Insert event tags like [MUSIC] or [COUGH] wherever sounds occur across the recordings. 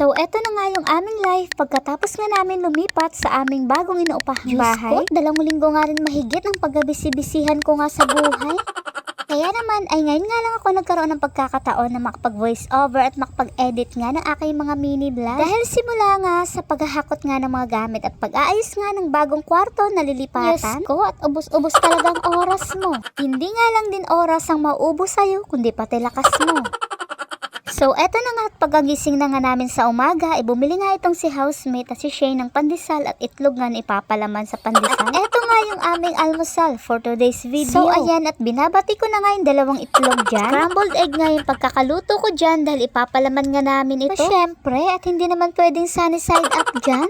So, eto na nga yung aming life pagkatapos nga namin lumipat sa aming bagong inuupahang bahay. Ko, dalawang linggo nga rin mahigit ng paggabisi-bisihan ko nga sa buhay. Kaya naman ay ngayon nga lang ako nagkaroon ng pagkakataon na makapag-voice over at makapag-edit nga ng aking mga mini vlog. Dahil simula nga sa paghahakot nga ng mga gamit at pag-aayos nga ng bagong kwarto na lilipatan. Yes ko at ubos-ubos talagang oras mo. Hindi nga lang din oras ang mauubos sa'yo kundi pati lakas mo. So, eto na nga at pagagising na nga namin sa umaga, ay bumili nga itong si housemate at si Shane ng pandesal at itlog nga na ipapalaman sa pandesal. [LAUGHS] Eto nga yung aming almusal for today's video. So, ayan at binabati ko na nga yung dalawang itlog dyan. Scrambled egg nga yung pagkakaluto ko dyan dahil ipapalaman nga namin ito. Siyempre, at hindi naman pwedeng sunny side up dyan.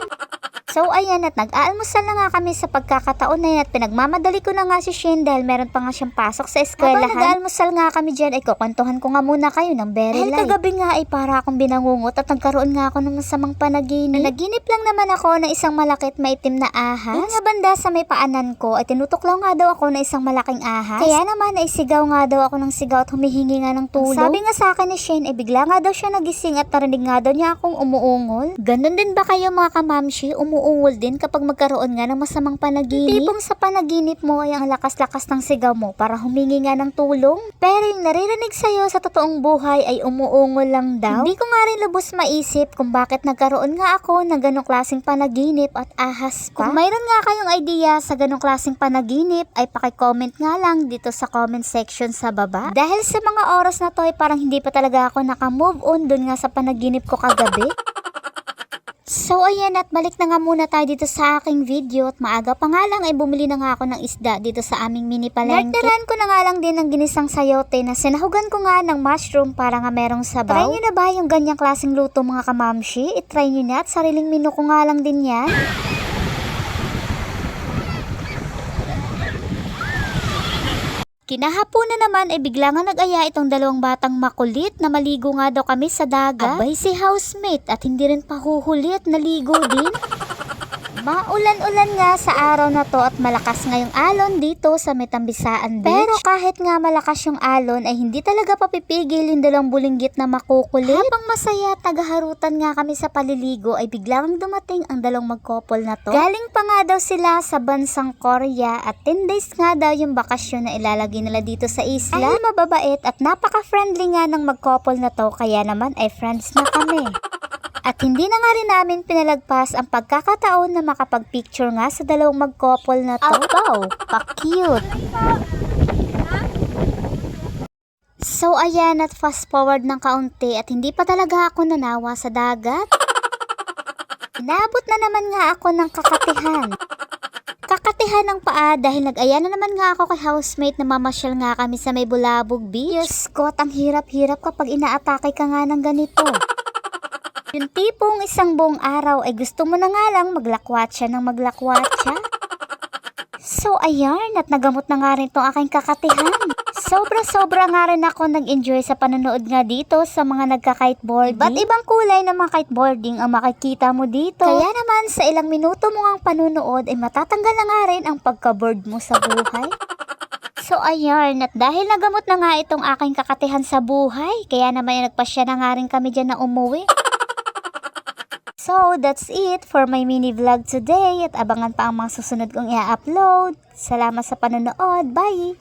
So ayan at nag-aalmusal na nga kami sa pagkakataon na yan at pinagmamadali ko na nga si Shane dahil meron pa nga siyang pasok sa eskwelahan. Habang nag-aalmusal nga kami dyan ay kukwentuhan ko nga muna kayo ng very light. Dahil kagabi nga ay para akong binangungot at nagkaroon nga ako ng masamang panaginip. Naginip lang naman ako ng isang malakit maitim na ahas. Yung nga banda sa may paanan ko ay tinutuklaw nga daw ako ng isang malaking ahas. Kaya naman ay sigaw nga daw ako ng sigaw at humihingi nga ng tulong. Sabi nga sa akin ni Shane ay bigla nga daw siya nagising at narinig nga daw niya akong umuungol. Ganon din ba kayo mga kamamshi? Umuungol din kapag magkaroon nga ng masamang panaginip? Tipong sa panaginip mo ay ang lakas-lakas ng sigaw mo para humingi nga ng tulong? Pero yung naririnig sa'yo sa totoong buhay ay umuungol lang daw? Hindi ko nga rin lubos maisip kung bakit nagkaroon nga ako ng ganong klaseng panaginip at ahas pa. Kung mayroon nga kayong idea sa ganong klaseng panaginip ay pakicomment nga lang dito sa comment section sa baba. Dahil sa mga oras na to ay parang hindi pa talaga ako nakamove on dun nga sa panaginip ko kagabi. So ayan at balik na nga muna tayo dito sa aking video at maaga pa nga lang ay bumili na nga ako ng isda dito sa aming mini palengke. Nartirahan ko na nga lang din ng ginisang sayote na sinahugan ko nga ng mushroom para nga merong sabaw. Try nyo na ba yung ganyang klaseng luto mga kamamshi? I-try nyo na at sariling menu ko nga lang din yan. Kinahaponan naman ay bigla nga nag-aya itong dalawang batang makulit na maligo nga daw kami sa dagat. Abay si housemate at hindi rin pahuhuli naligo din. Maulan-ulan nga sa araw na to at malakas nga yung alon dito sa Metambisaan Beach. Pero kahit nga malakas yung alon ay hindi talaga papipigil yung dalawang bulinggit na makukulit. Habang masaya at nagaharutan nga kami sa paliligo ay biglang dumating ang dalawang magkopol na to. Galing pa nga daw sila sa bansang Korea at 10 days nga daw yung bakasyon na ilalagay nila dito sa isla. Ay mababait at napaka-friendly nga ng magkopol na to kaya naman ay friends na kami. [LAUGHS] At hindi na nga rin namin pinalagpas ang pagkakataon na makapag-picture nga sa dalawang mag-couple na to. Wow, pa-cute! So ayan at fast forward ng kaunti at hindi pa talaga ako nanawa sa dagat. Inabot na naman nga ako ng kakatihan. Kakatihan ng paa dahil nag-aya na naman nga ako kay housemate na mamasyal nga kami sa may Bulabog Beach. Diyos ko, ang hirap-hirap kapag inaatake ka nga ng ganito. Yung tipong isang buong araw ay gusto mo na nga lang maglakwatsa ng maglakwatsa. So ayan, at nagamot na nga rin tong aking kakatihan. Sobra-sobra nga rin ako nag-enjoy sa panonood nga dito sa mga nagka-kiteboarding. Ba't ibang kulay ng mga kiteboarding ang makikita mo dito? Kaya naman sa ilang minuto mo ang panunood ay matatanggal na nga rin ang pagka-board mo sa buhay. So ayan, at dahil nagamot na nga itong aking kakatihan sa buhay, kaya naman nagpasya na nga rin kami dyan na umuwi. So, that's it for my mini vlog today at abangan pa ang mga susunod kong i-upload. Salamat sa panonood. Bye!